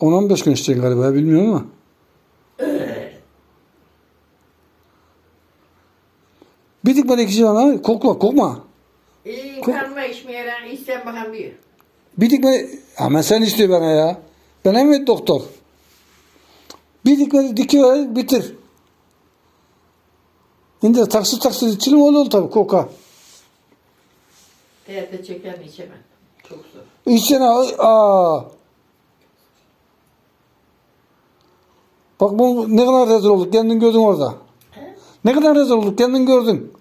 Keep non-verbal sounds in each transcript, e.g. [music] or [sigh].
10-15 gün içeceksin galiba bilmiyorum ama. Bir dikme dikici bana. Kokla kokma. İyi Ko- karma içmeyen içsen bakan bir. Bir dikme... Hemen sen istiyor bana ya. Ben evet doktor. Bir dikme dikiver bitir. Şimdi taksit taksit içilim olur tabii koka. Hayatta çeken içemem. Çok zor. İçsene aa. Bak bu ne kadar rezil olduk kendin gördün orada. He? Ne kadar rezil olduk kendin gördün.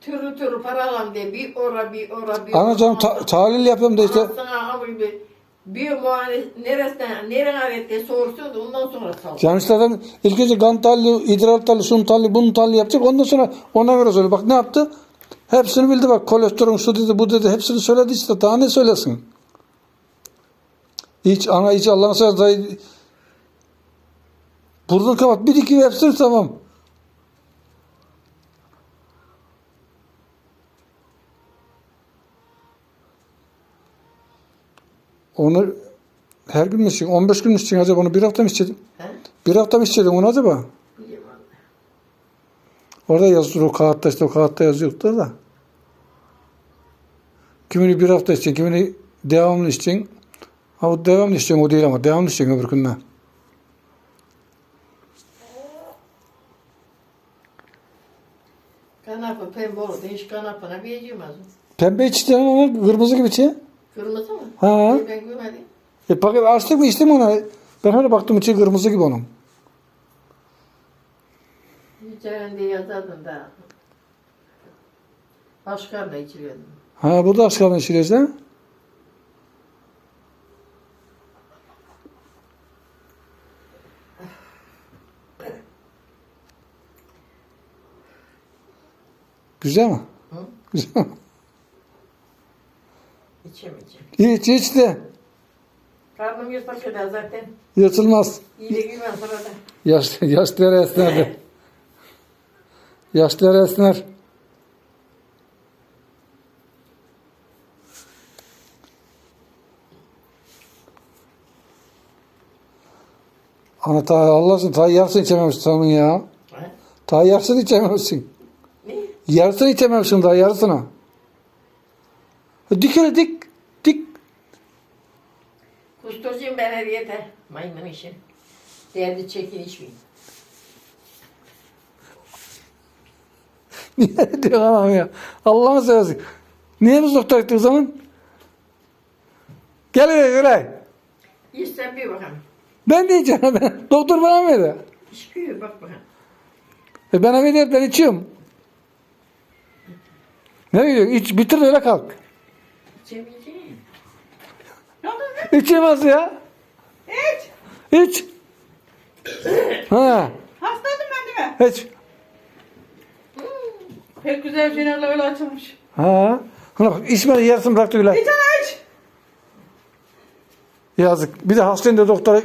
Türlü türlü para alalım diye bir ora bir ora bir Anacığım ta- tahlil yapıyorum da işte. Anasına havlu bir bir muayene neresinden nereden arette sorsun da ondan sonra sal. Yani işte adam ilk önce kan tahlili, idrar tahlili, şunun tahlili, bunun tahlili yapacak. Ondan sonra ona göre söyle. Bak ne yaptı? Hepsini bildi bak. Kolesterol şu dedi, bu dedi. Hepsini söyledi işte. Daha ne söylesin? Hiç ana hiç Allah'ın dayı. Burnunu kapat. Bir iki hepsini tamam. Onu her gün mü içeceksin? 15 gün mü acaba? Onu bir hafta mı? He? Bir hafta mı içeceksin onu acaba? Orada yazıyor o kağıtta işte o kağıtta yazıyordu da. Kimini bir hafta içeceksin, kimini devamlı içeceksin. Ha o devamlı içeceksin o değil ama devamlı içeceksin öbür günden. Kanapı pembe oldu. Hiç kanapına bir yiyemez. Pembe içeceksin ama kırmızı gibi içe. Kırmızı mı? Ha. Ee, Ben görmedim. E bak açtık mı içtim ona. Ben öyle baktım içi kırmızı gibi onun. Üzerinde yazardın da. Başkanla içiriyordum. Ha burada kalın içeceğiz ha. Güzel mi? Hı? Güzel mi? İçemeyeceğim. İç iç de. Karnım kadar zaten. Yırtılmaz. İyi de güven sonra da. Yaş, yaşları esnerdi. Yaşları esner. Ana ta Allah'sın ta yarısını içememişsin sonun ya. He? Ta yarısını içememişsin. Yarısını içememişsin daha yarısını. Dik hele dik. Dik. Kusturcuyum ben her yeter. Maymun işi. Derdi çekin içmeyin. [laughs] Niye diyor anam ya? Allah'ını seversin. Niye biz doktor ettik o zaman? Gel hele gel. İçsen bir bakalım. Ben de içeceğim ben. Doktor bana mı verdi? İçmiyor bak bakalım. E bana veriyor ben içiyorum. Ne diyor? İç, bitir öyle kalk. İçemeyeceğim. İçemez ya. Hiç. İç. Ha. Hastaydım ben değil mi? İç. Pek güzel fenerle öyle açılmış. Ha. Buna bak içmedi yarısını bıraktı. Bir tane iç. Yazık. Bir de hastayım da doktora